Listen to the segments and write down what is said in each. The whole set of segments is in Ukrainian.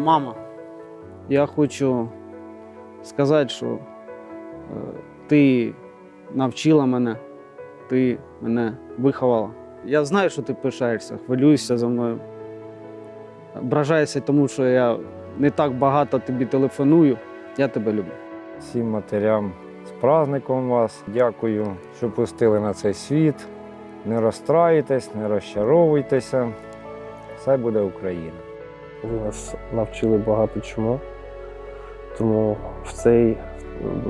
Мама, я хочу сказати, що е, ти навчила мене, ти мене виховала. Я знаю, що ти пишаєшся, хвилюєшся за мною. Ображаєшся тому, що я не так багато тобі телефоную. Я тебе люблю. Всім матерям з праздником вас. Дякую, що пустили на цей світ. Не розстраюйтесь, не розчаровуйтеся. Все буде Україна. Ви нас навчили багато чому. Тому в цей,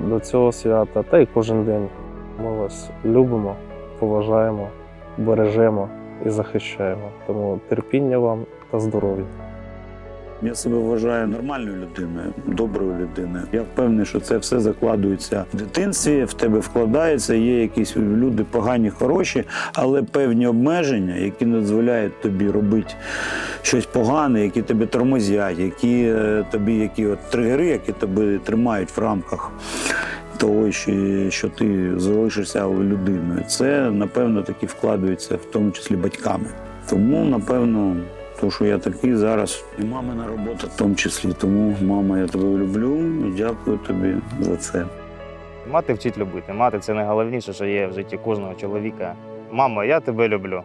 до цього свята, та й кожен день ми вас любимо, поважаємо, бережемо і захищаємо. Тому терпіння вам та здоров'я. Я себе вважаю нормальною людиною, доброю людиною. Я впевнений, що це все закладується в дитинстві, в тебе вкладається. Є якісь люди погані, хороші, але певні обмеження, які не дозволяють тобі робити щось погане, які тебе тормозять, які е, тобі, які от тригери, які тебе тримають в рамках. Того, що, ти залишишся людиною, це напевно таки вкладається в тому числі батьками. Тому, напевно, то, що я такий зараз, і мамина робота в тому числі. Тому, мама, я тебе люблю і дякую тобі за це. Мати вчить любити. Мати це найголовніше, що є в житті кожного чоловіка. Мама, я тебе люблю.